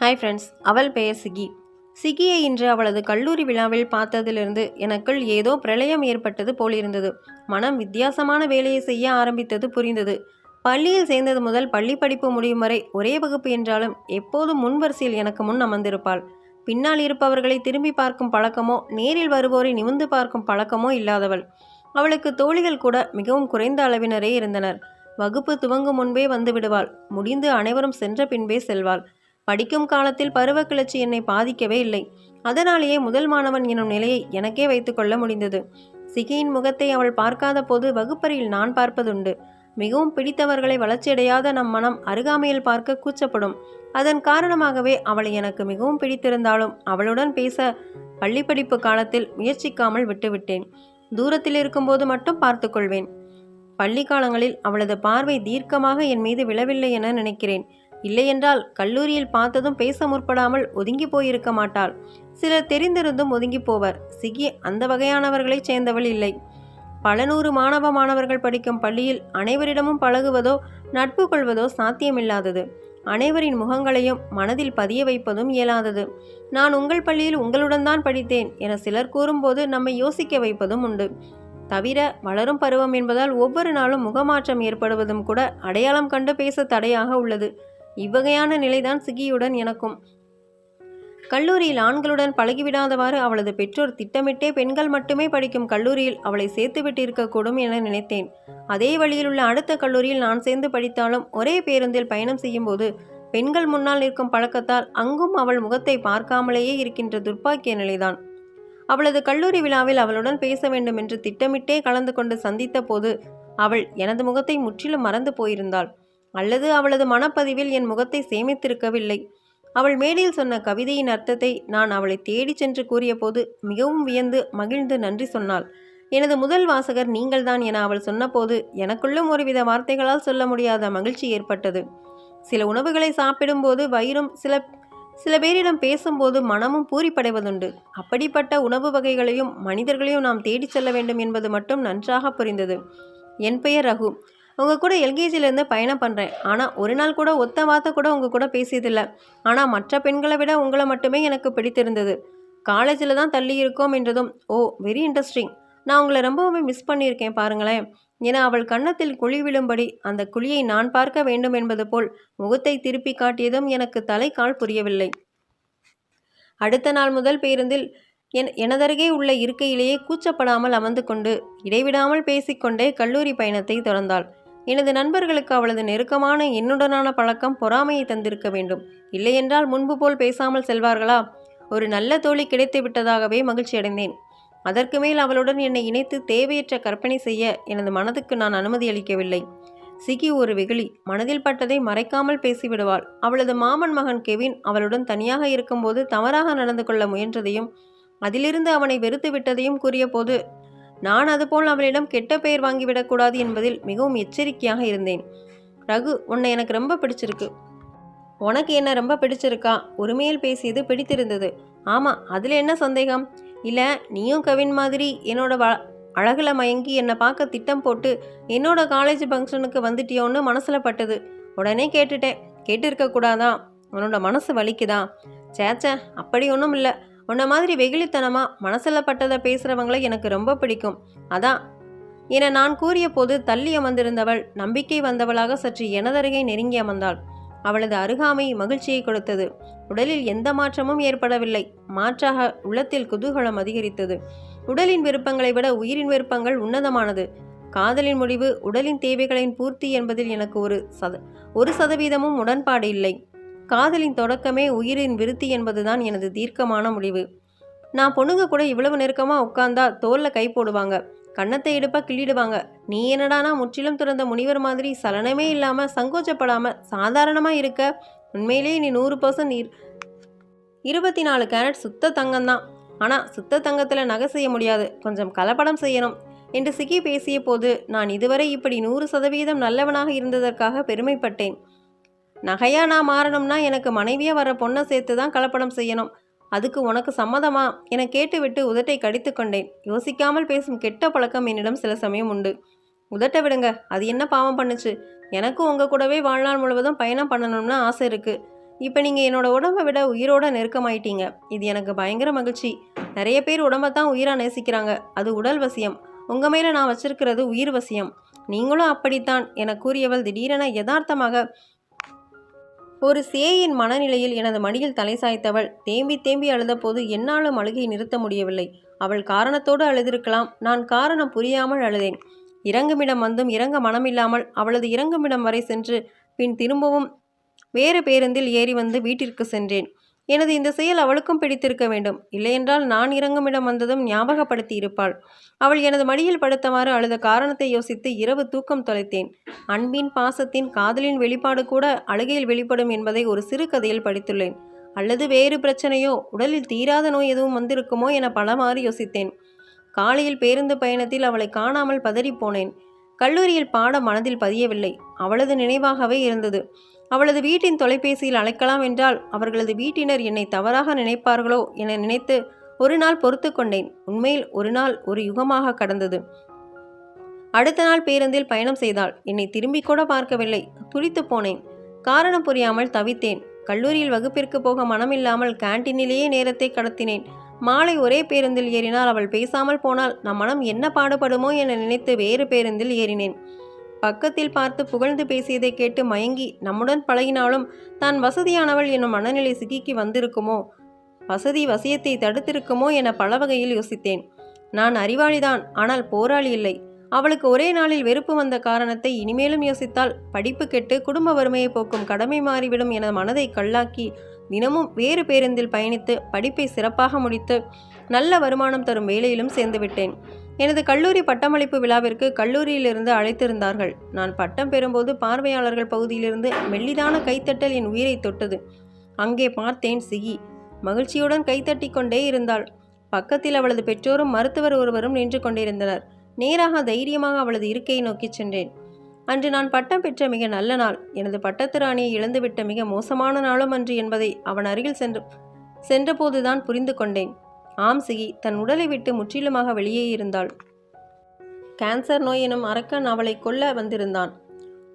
Hi friends அவள் பெயர் சிகி. சிகியை இன்று அவளது கல்லூரி விழாவில் பார்த்ததிலிருந்து எனக்குள் ஏதோ பிரளயம் ஏற்பட்டது போலிருந்தது மனம் வித்தியாசமான வேலையை செய்ய ஆரம்பித்தது புரிந்தது. பள்ளியில் சேர்ந்தது முதல் பள்ளி படிப்பு முடியும் வரை ஒரே வகுப்பு என்றாலும் எப்போதும் முன்வரிசையில் எனக்கு முன் அமர்ந்திருப்பாள். பின்னால் இருப்பவர்களை திரும்பி பார்க்கும் பழக்கமோ நேரில் வருவோரை நிமிந்து பார்க்கும் பழக்கமோ இல்லாதவள். அவளுக்கு தோழிகள் கூட மிகவும் குறைந்த அளவினரே இருந்தனர். வகுப்பு துவங்கும் முன்பே வந்து விடுவாள். முடிந்து அனைவரும் சென்ற பின்பே செல்வாள். படிக்கும் காலத்தில் பருவ கிளர்ச்சி என்னை பாதிக்கவே இல்லை. அதனாலேயே முதல் மாணவன் எனும் நிலையை எனக்கே வைத்துக்கொள்ள முடிந்தது. சிகியின் முகத்தை அவள் பார்க்காத போது வகுப்பறையில் நான் பார்ப்பதுண்டு. மிகவும் பிடித்தவர்களை வளர்ச்சியடையாத நம் மனம் அருகாமையில் பார்க்க கூச்சப்படும். அதன் காரணமாகவே அவளை எனக்கு மிகவும் பிடித்திருந்தாலும் அவளுடன் பேச பள்ளிப்படிப்பு காலத்தில் முயற்சிக்காமல் விட்டுவிட்டேன். தூரத்தில் இருக்கும்போது மட்டும் பார்த்து கொள்வேன். பள்ளி காலங்களில் அவளது பார்வை தீர்க்கமாக என் மீது விழவில்லை என நினைக்கிறேன். இல்லையென்றால் கல்லூரியில் பார்த்ததும் பேச முற்படாமல் ஒதுங்கி போயிருக்க மாட்டாள். சிலர் தெரிந்திருந்தும் ஒதுங்கி போவர். சிகி அந்த வகையானவர்களைச் சேர்ந்தவள் இல்லை. பல நூறு மாணவ மாணவர்கள் படிக்கும் பள்ளியில் அனைவரிடமும் பழகுவதோ நட்பு கொள்வதோ சாத்தியமில்லாதது. அனைவரின் முகங்களையும் மனதில் பதிய வைப்பதும் இயலாதது. நான் உங்கள் பள்ளியில் உங்களுடன் தான் படித்தேன் என சிலர் கூறும்போது நம்மை யோசிக்க வைப்பதும் உண்டு. தவிர வளரும் பருவம் என்பதால் ஒவ்வொரு நாளும் முகமாற்றம் ஏற்படுவதும் கூட அடையாளம் கண்டு பேச தடையாக உள்ளது. இவ்வகையான நிலைதான் சிகியுடன் எனக்கும். கல்லூரியில் ஆண்களுடன் பழகிவிடாதவாறு அவளது பெற்றோர் திட்டமிட்டே பெண்கள் மட்டுமே படிக்கும் கல்லூரியில் அவளை சேர்த்து விட்டிருக்கக்கூடும் என நினைத்தேன். அதே வழியில் உள்ள அடுத்த கல்லூரியில் நான் சேர்ந்து படித்தாலும் ஒரே பேருந்தில் பயணம் செய்யும்போது பெண்கள் முன்னால் நிற்கும் பழக்கத்தால் அங்கும் அவள் முகத்தை பார்க்காமலேயே இருக்கின்ற துர்ப்பாக்கிய நிலைதான். அவளது கல்லூரி விழாவில் அவளுடன் பேச வேண்டும் என்று திட்டமிட்டே கலந்து கொண்டு சந்தித்த போது அவள் எனது முகத்தை முற்றிலும் மறந்து போயிருந்தாள். அல்லது அவளது மனப்பதிவில் என் முகத்தை சேமித்திருக்கவில்லை. அவள் மேடையில் சொன்ன கவிதையின் அர்த்தத்தை நான் அவளை தேடிச் சென்று கூறியபோது மிகவும் வியந்து மகிழ்ந்து நன்றி சொன்னாள். எனது முதல் வாசகர் நீங்கள்தான் என அவள் சொன்னபோது எனக்குள்ளும் ஒருவித வார்த்தைகளால் சொல்ல முடியாத மகிழ்ச்சி ஏற்பட்டது. சில உணவுகளை சாப்பிடும்போது வயிறும் சில சில பேரிடம் பேசும்போது மனமும் பூரிப்படைவதுண்டு. அப்படிப்பட்ட உணவு வகைகளையும் மனிதர்களையும் நாம் தேடிச் செல்ல வேண்டும் என்பது மட்டும் நன்றாக புரிந்தது. என் பெயர் ரகு. உங்கள் கூட எல்கேஜிலேருந்து பயணம் பண்ணுறேன் ஆனால் ஒரு நாள் கூட ஒத்த வார்த்தை கூட உங்கள் கூட பேசியதில்லை. ஆனால் மற்ற பெண்களை விட உங்களை மட்டுமே எனக்கு பிடித்திருந்தது. காலேஜில் தான் தள்ளி இருக்கோம் என்றதும் ஓ வெரி இன்ட்ரெஸ்டிங் நான் உங்களை ரொம்பவுமே மிஸ் பண்ணியிருக்கேன் பாருங்களேன். என அவள் கன்னத்தில் குழி விழும்படி அந்த குழியை நான் பார்க்க வேண்டும் என்பது போல் முகத்தை திருப்பி காட்டியதும் எனக்கு தலை கால் புரியவில்லை. அடுத்த நாள் முதல் பேருந்தில் என் எனதருகே உள்ள இருக்கையிலேயே கூச்சப்படாமல் அமர்ந்து கொண்டு இடைவிடாமல் பேசிக்கொண்டே கல்லூரி பயணத்தை தொடர்ந்தாள். எனது நண்பர்களுக்கு அவளது நெருக்கமான என்னுடனான பழக்கம் பொறாமையை தந்திருக்க வேண்டும். இல்லையென்றால் முன்பு போல் பேசாமல் செல்வார்களா? ஒரு நல்ல தோழி கிடைத்து விட்டதாகவே மகிழ்ச்சியடைந்தேன் அதற்கு மேல் அவளுடன் என்னை இணைத்து தேவையற்ற கற்பனை செய்ய எனது மனதுக்கு நான் அனுமதி அளிக்கவில்லை. சிகி ஒரு வெகுளி மனதில் பட்டதை மறைக்காமல் பேசிவிடுவாள். அவளது மாமன் மகன் கெவின் அவளுடன் தனியாக இருக்கும்போது தவறாக நடந்து கொள்ள முயன்றதையும் அதிலிருந்து அவனை வெறுத்து விட்டதையும் கூறியபோது நான் அதுபோல் அவளிடம் கெட்ட பெயர் வாங்கிவிடக்கூடாது என்பதில் மிகவும் எச்சரிக்கையாக இருந்தேன். ரகு உன்னை எனக்கு ரொம்ப பிடிச்சிருக்கு. உனக்கு என்ன ரொம்ப பிடிச்சிருக்கா? உரிமையில் பேசியது பிடித்திருந்தது. ஆமாம் அதில் என்ன சந்தேகம்? இல்லை நீயும் கவின் மாதிரி என்னோட வ அழகில் மயங்கி என்னை பார்க்க திட்டம் போட்டு என்னோட காலேஜ் ஃபங்க்ஷனுக்கு வந்துட்டியோன்னு மனசில் பட்டது. உடனே கேட்டுட்டேன். கேட்டிருக்க கூடாதா உன்னோட மனசு வலிக்குதா? சேச்சே அப்படி ஒன்றும் இல்லை. உன்ன மாதிரி வெகுளித்தனமாக மனசில் பட்டதை பேசுகிறவங்களை எனக்கு ரொம்ப பிடிக்கும். அதான். என நான் கூறிய போது தள்ளி அமர்ந்திருந்தவள் நம்பிக்கை வந்தவளாக சற்று எனதருகே நெருங்கி அமர்ந்தாள். அவளது அருகாமை மகிழ்ச்சியை கொடுத்தது. உடலில் எந்த மாற்றமும் ஏற்படவில்லை. மாற்றாக உள்ளத்தில் குதூகலம் அதிகரித்தது. உடலின் விருப்பங்களை விட உயிரின் விருப்பங்கள் உன்னதமானது. காதலின் முடிவு உடலின் தேவைகளின் பூர்த்தி என்பதில் எனக்கு ஒரு சத ஒரு சதவீதமும் உடன்பாடு இல்லை. காதலின் தொடக்கமே உயிரின் விருத்தி என்பதுதான் எனது தீர்க்கமான முடிவு. நான் பொண்ணுங்க கூட இவ்வளவு நெருக்கமாக உட்கார்ந்தா தோலில் கை போடுவாங்க கன்னத்தை எடுப்பா கிள்ளிடுவாங்க. நீ என்னடானா முற்றிலும் துறந்த முனிவர் மாதிரி சலனமே இல்லாமல் சங்கோச்சப்படாமல் சாதாரணமாக இருக்க? உண்மையிலேயே நீ நூறு பர்சன்ட் இரு இருபத்தி நாலு கேரட் சுத்த தங்கம்தான் ஆனால் சுத்த தங்கத்தில் நகை செய்ய முடியாது. கொஞ்சம் கலப்படம் செய்யணும். என்று சிக்கி பேசிய போது நான் இதுவரை இப்படி நூறு சதவீதம் நல்லவனாக இருந்ததற்காக பெருமைப்பட்டேன். நகையா நான் மாறணும்னா எனக்கு மனைவியாக வர பொண்ணை சேர்த்து தான் கலப்படம் செய்யணும். அதுக்கு உனக்கு சம்மதமா? என கேட்டுவிட்டு உதட்டை கடித்து கொண்டேன். யோசிக்காமல் பேசும் கெட்ட பழக்கம் என்னிடம் சில சமயம் உண்டு. உதட்ட விடுங்க. அது என்ன பாவம் பண்ணுச்சு? எனக்கும் உங்கள் கூடவே வாழ்நாள் முழுவதும் பயணம் பண்ணணும்னு ஆசை இருக்குது இப்போ நீங்கள் என்னோட உடம்பை விட உயிரோட நெருக்கமாயிட்டீங்க. இது எனக்கு பயங்கர மகிழ்ச்சி. நிறைய பேர் உடம்பை தான் உயிராக நேசிக்கிறாங்க. அது உடல் வசியம். உங்கள் மேலே நான் வச்சிருக்கிறது உயிர் வசியம். நீங்களும் அப்படித்தான். என கூறியவள் திடீரென யதார்த்தமாக ஒரு சேயின் மனநிலையில் எனது மடியில் தலை சாய்த்தவள். தேம்பி தேம்பி அழுதபோது என்னாலும் அழுகையை நிறுத்த முடியவில்லை. அவள் காரணத்தோடு அழுதிருக்கலாம். நான் காரணம் புரியாமல் அழுதேன். இறங்குமிடம் வந்தும் இறங்க மனமில்லாமல் அவளது இறங்குமிடம் வரை சென்று பின் திரும்பவும் வேறு பேருந்தில் ஏறி வந்து வீட்டிற்கு சென்றேன். எனது இந்த செயல் அவளுக்கும் பிடித்திருக்க வேண்டும். இல்லையென்றால் நான் இறங்குமிடம் வந்ததும் ஞாபகப்படுத்தி இருப்பாள் அவள் எனது மடியில் படுத்தவாறு அழுத காரணத்தை யோசித்து இரவு தூக்கம் தொலைத்தேன். அன்பின் பாசத்தின் காதலின் வெளிப்பாடு கூட அழுகையில் வெளிப்படும் என்பதை ஒரு சிறு கதையில் படித்துள்ளேன். அல்லது வேறு பிரச்சனையோ உடலில் தீராத நோய் எதுவும் வந்திருக்குமோ என பலமாறு யோசித்தேன். காலையில் பேருந்து பயணத்தில் அவளை காணாமல் பதறிப்போனேன் கல்லூரியில் பாட மனதில் பதியவில்லை. அவளது நினைவாகவே இருந்தது. அவளது வீட்டின் தொலைபேசியில் அழைக்கலாம் என்றால் அவர்களது வீட்டினர் என்னை தவறாக நினைப்பார்களோ என நினைத்து ஒரு நாள் பொறுத்து கொண்டேன். உண்மையில் ஒரு நாள் ஒரு யுகமாக கடந்தது. அடுத்த நாள் பேருந்தில் பயணம் செய்தாள். என்னை திரும்பி கூட பார்க்கவில்லை. துடித்து போனேன். காரணம் புரியாமல் தவித்தேன். கல்லூரியில் வகுப்பிற்கு போக மனமில்லாமல் கேண்டீனிலேயே நேரத்தை கடத்தினேன். மாலை ஒரே பேருந்தில் ஏறினால் அவள் பேசாமல் போனால் நம் மனம் என்ன பாடுபடுமோ என நினைத்து வேறு பேருந்தில் ஏறினேன். பக்கத்தில் பார்த்து புகழ்ந்து பேசியதை கேட்டு மயங்கி நம்முடன் பழகினாலும் தான் வசதியானவள் என்னும் மனநிலை சிக்கிக்கு வந்திருக்குமோ? வசதி வசியத்தை தடுத்திருக்குமோ என பல வகையில் யோசித்தேன். நான் அறிவாளிதான் ஆனால் போராளி இல்லை. அவளுக்கு ஒரே நாளில் வெறுப்பு வந்த காரணத்தை இனிமேலும் யோசித்தால் படிப்பு கெட்டு குடும்ப வறுமையை போக்கும் கடமை மாறிவிடும் என மனதை கல்லாக்கி தினமும் வேறு பேருந்தில் பயணித்து படிப்பை சிறப்பாக முடித்து நல்ல வருமானம் தரும் வேலையிலும் சேர்ந்துவிட்டேன் எனது கல்லூரி பட்டமளிப்பு விழாவிற்கு கல்லூரியிலிருந்து அழைத்திருந்தார்கள். நான் பட்டம் பெறும்போது பார்வையாளர்கள் பகுதியிலிருந்து மெல்லிதான கைத்தட்டல் என் உயிரை தொட்டது. அங்கே பார்த்தேன் சிகி. மகிழ்ச்சியுடன் கைத்தட்டி கொண்டே இருந்தாள். பக்கத்தில் அவளது பெற்றோரும் மருத்துவர் ஒருவரும் நின்று கொண்டிருந்தனர். நேராக தைரியமாக அவளது இருக்கையை நோக்கிச் சென்றேன். அன்று நான் பட்டம் பெற்ற மிக நல்ல நாள். எனது பட்டத்து ராணியை இழந்துவிட்ட மிக மோசமான நாளும் அன்று என்பதை அவன் அருகில் சென்று சென்றபோதுதான் புரிந்து கொண்டேன். ஆம் சிகி தன் உடலை விட்டு முற்றிலுமாக வெளியே இருந்தாள். கேன்சர் நோய் எனும் அரக்கன் அவளை கொல்ல வந்திருந்தான்.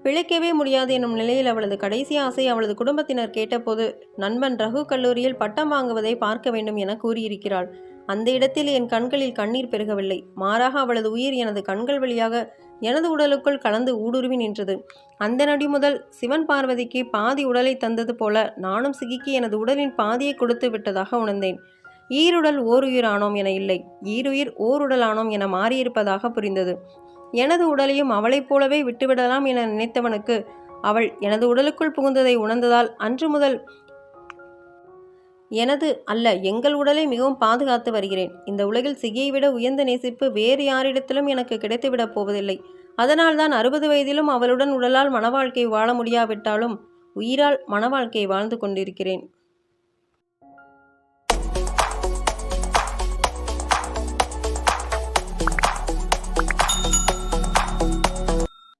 பிழைக்கவே முடியாது எனும் நிலையில் அவளது கடைசி ஆசை அவளது குடும்பத்தினர் கேட்டபோது நண்பன் ரகு கல்லூரியில் பட்டம் வாங்குவதை பார்க்க வேண்டும் என கூறியிருக்கிறாள். அந்த இடத்தில் என் கண்களில் கண்ணீர் பெருகவில்லை. மாறாக அவளது உயிர் எனது கண்கள் வழியாக எனது உடலுக்குள் கலந்து ஊடுருவி நின்றது. அந்த நடி முதல் சிவன் பார்வதிக்கு பாதி உடலை தந்தது போல நானும் சிகிக்கு எனது உடலின் பாதியை கொடுத்து விட்டதாக உணர்ந்தேன். ஈருடல் ஓருயிரானோம் என இல்லை. ஈருயிர் ஓருடலானோம் என மாறியிருப்பதாக புரிந்தது. எனது உடலையும் அவளைப் போலவே விட்டுவிடலாம் என நினைத்தவனுக்கு அவள் எனது உடலுக்குள் புகுந்ததை உணர்ந்ததால் அன்று முதல் எனது அல்ல எங்கள் உடலை மிகவும் பாதுகாத்து வருகிறேன். இந்த உலகில் சிகியை விட உயர்ந்த நேசிப்பு வேறு யாரிடத்திலும் எனக்கு கிடைத்துவிடப் போவதில்லை. அதனால்தான் அறுபது வயதிலும் அவளுடன் உடலால் மனவாழ்க்கை வாழ முடியாவிட்டாலும் உயிரால் மனவாழ்க்கை வாழ்ந்து கொண்டிருக்கிறேன்.